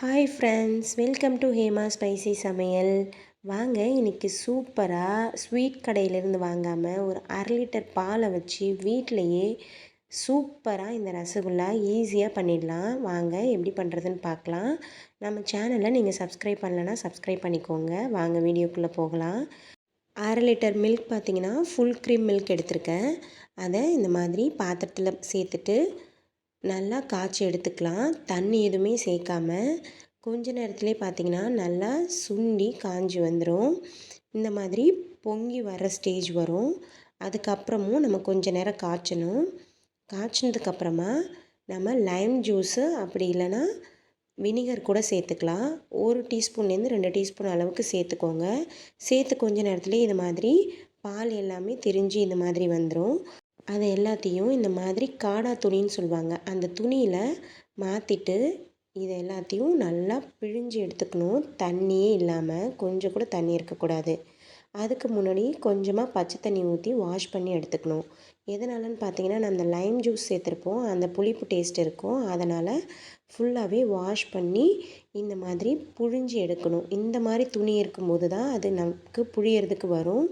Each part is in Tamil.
Hi friends welcome to Hema spicy சமையல் வாங்க இன்றைக்கி சூப்பராக ஸ்வீட் கடையிலேருந்து வாங்காமல் ஒரு அரை லிட்டர் பாலை வச்சு வீட்டிலையே சூப்பராக இந்த ரசகுல்லா ஈஸியாக பண்ணிடலாம். வாங்க எப்படி பண்ணுறதுன்னு பார்க்கலாம். நம்ம சேனலை நீங்கள் சப்ஸ்கிரைப் பண்ணலன்னா சப்ஸ்கிரைப் பண்ணிக்கோங்க. வாங்க வீடியோக்குள்ளே போகலாம். அரை லிட்டர் மில்க் பார்த்திங்கன்னா ஃபுல் க்ரீம் மில்க் எடுத்திருக்கேன். அதை இந்த மாதிரி பாத்திரத்தில் சேர்த்துட்டு நல்லா காய்ச்சி எடுத்துக்கலாம். தண்ணி எதுவுமே சேர்க்காம கொஞ்ச நேரத்துலேயே பார்த்திங்கன்னா நல்லா சுண்டி காஞ்சி வந்துடும் இந்த மாதிரி பொங்கி வர ஸ்டேஜ் வரும். அதுக்கப்புறமும் நம்ம கொஞ்ச நேரம் காய்ச்சணும். காய்ச்சினதுக்கப்புறமா நம்ம லைம் ஜூஸு அப்படி இல்லைன்னா வினிகர் கூட சேர்த்துக்கலாம். ஒரு டீஸ்பூன்லேருந்து ரெண்டு டீஸ்பூன் அளவுக்கு சேர்த்துக்கோங்க. சேர்த்து கொஞ்ச நேரத்துலேயே இது மாதிரி பால் எல்லாமே திரிஞ்சு இந்த மாதிரி வந்துடும் அது எல்லாத்தையும் இந்த மாதிரி காடா துணின்னு சொல்லுவாங்க. அந்த துணியில் மாற்றிட்டு இதை எல்லாத்தையும் நல்லா பிழிஞ்சு எடுத்துக்கணும். தண்ணியே இல்லாமல் கொஞ்சம் கூட தண்ணி இருக்கக்கூடாது. அதுக்கு முன்னாடி கொஞ்சமாக பச்சை தண்ணி ஊற்றி வாஷ் பண்ணி எடுத்துக்கணும். எதனாலன்னு பார்த்தீங்கன்னா நான் அந்த லைம் ஜூஸ் சேர்த்துருப்போம். அந்த புளிப்பு டேஸ்ட் இருக்கும். அதனால் ஃபுல்லாகவே வாஷ் பண்ணி இந்த மாதிரி புழிஞ்சு எடுக்கணும். இந்த மாதிரி துணி இருக்கும்போது தான் அது நமக்கு புழியறதுக்கு வரும்.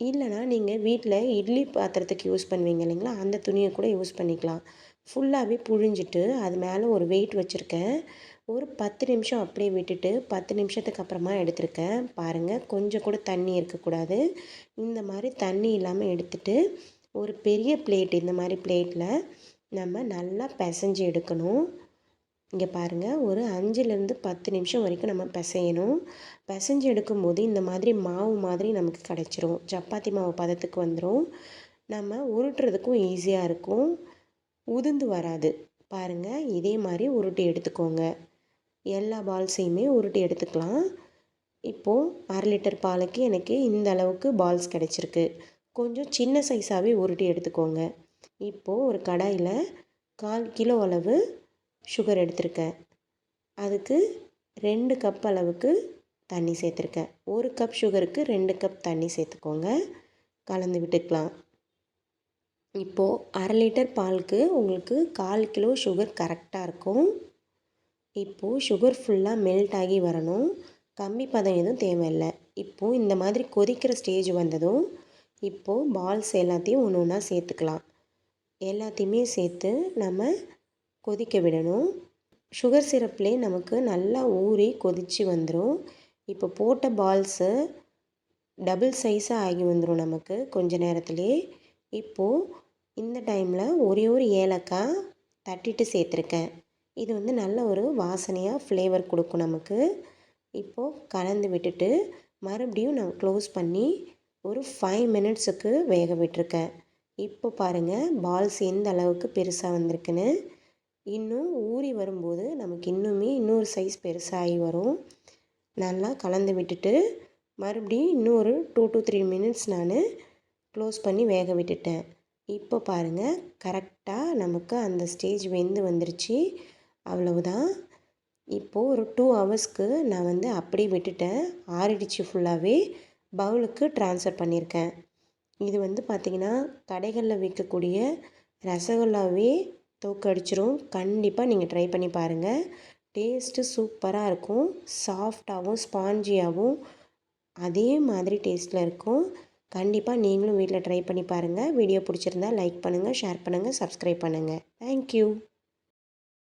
இல்லைனா நீங்கள் வீட்டில் இட்லி பாத்திரத்துக்கு யூஸ் பண்ணுவீங்க இல்லைங்களா? அந்த துணியை கூட யூஸ் பண்ணிக்கலாம். ஃபுல்லாகவே புழிஞ்சிட்டு அது மேலே ஒரு வெயிட் வச்சுருக்கேன். ஒரு பத்து நிமிஷம் அப்படியே விட்டுட்டு பத்து நிமிஷத்துக்கு அப்புறமா எடுத்திருக்கேன். பாருங்கள் கொஞ்சம் கூட தண்ணி இருக்கக்கூடாது. இந்த மாதிரி தண்ணி இல்லாமல் எடுத்துட்டு ஒரு பெரிய பிளேட் இந்த மாதிரி பிளேட்டில் நம்ம நல்லா பிசைஞ்சு எடுக்கணும். இங்கே பாருங்கள் ஒரு அஞ்சுலேருந்து பத்து நிமிஷம் வரைக்கும் நம்ம பிசையணும். பிசைஞ்சு எடுக்கும்போது இந்த மாதிரி மாவு மாதிரி நமக்கு கிடச்சிரும். சப்பாத்தி மாவு பதத்துக்கு வந்துடும் நம்ம உருட்டுறதுக்கும் ஈஸியாக இருக்கும். உதிர்ந்து வராது. பாருங்கள் இதே மாதிரி உருட்டி எடுத்துக்கோங்க. எல்லா பால்ஸையுமே உருட்டி எடுத்துக்கலாம். இப்போது அரை லிட்டர் பாலுக்கு எனக்கு இந்த அளவுக்கு பால்ஸ் கிடச்சிருக்கு. கொஞ்சம் சின்ன சைஸாகவே உருட்டி எடுத்துக்கோங்க. இப்போது ஒரு கடாயில் கால் கிலோ அளவு சுகர் எடுத்திருக்கேன். அதுக்கு ரெண்டு கப் அளவுக்கு தண்ணி சேர்த்துருக்கேன். ஒரு கப் சுகருக்கு ரெண்டு கப் தண்ணி சேர்த்துக்கோங்க. கலந்து விட்டுக்கலாம். இப்போது அரை லிட்டர் பாலுக்கு உங்களுக்கு கால் கிலோ சுகர் கரெக்டாக இருக்கும். இப்போது சுகர் ஃபுல்லாக மெல்ட் ஆகி வரணும். கம்மி பதம் எதுவும் தேவையில்லை. இப்போது இந்த மாதிரி கொதிக்கிற ஸ்டேஜ் வந்ததும் இப்போது பால்ஸ் எல்லாத்தையும் ஒன்று ஒன்றா சேர்த்துக்கலாம். எல்லாத்தையுமே சேர்த்து நம்ம கொதிக்க விடணும். சுகர் சிரப்லே நமக்கு நல்லா ஊறி கொதித்து வந்துடும் இப்போ போட்ட பால்ஸு டபுள் சைஸாக ஆகி வந்துடும் நமக்கு கொஞ்ச நேரத்துலேயே இப்போது இந்த டைமில் ஒரே ஒரு ஏலக்காய் தட்டிட்டு சேர்த்துருக்கேன். இது வந்து நல்ல ஒரு வாசனையாக ஃப்ளேவர் கொடுக்கும் நமக்கு. இப்போது கலந்து விட்டுட்டு மறுபடியும் நான் க்ளோஸ் பண்ணி ஒரு ஃபைவ் மினிட்ஸுக்கு வேக விட்டுருக்கேன். இப்போ பாருங்கள் பால்ஸ் எந்த அளவுக்கு பெருசாக வந்திருக்குன்னு. இன்னும் ஊறி வரும்போது நமக்கு இன்னுமே இன்னொரு சைஸ் பெருசாகி வரும். நல்லா கலந்து விட்டுட்டு மறுபடியும் இன்னொரு டூ டு த்ரீ மினிட்ஸ் நான் க்ளோஸ் பண்ணி வேக விட்டுட்டேன். இப்போ பாருங்கள் கரெக்டாக நமக்கு அந்த ஸ்டேஜ் வெந்து வந்துருச்சு. அவ்வளவுதான். இப்போது ஒரு டூ ஹவர்ஸ்க்கு நான் வந்து அப்படியே விட்டுட்டேன். ஆறிடுச்சு ஃபுல்லாகவே பவுலுக்கு ட்ரான்ஸ்ஃபர் பண்ணியிருக்கேன். இது வந்து பார்த்திங்கன்னா கடைகளில் விற்கக்கூடிய ரசகுல்லாவே தோக்கடிச்சிரும் கண்டிப்பாக நீங்கள் ட்ரை பண்ணி பாருங்கள் டேஸ்ட்டு சூப்பராக இருக்கும். சாஃப்டாகவும் ஸ்பாஞ்சியாகவும் அதே மாதிரி டேஸ்ட்டில் இருக்கும். கண்டிப்பாக நீங்களும் வீட்டில் ட்ரை பண்ணி பாருங்கள் வீடியோ பிடிச்சிருந்தா லைக் பண்ணுங்கள் ஷேர் பண்ணுங்கள் சப்ஸ்கிரைப் பண்ணுங்கள் தேங்க்யூ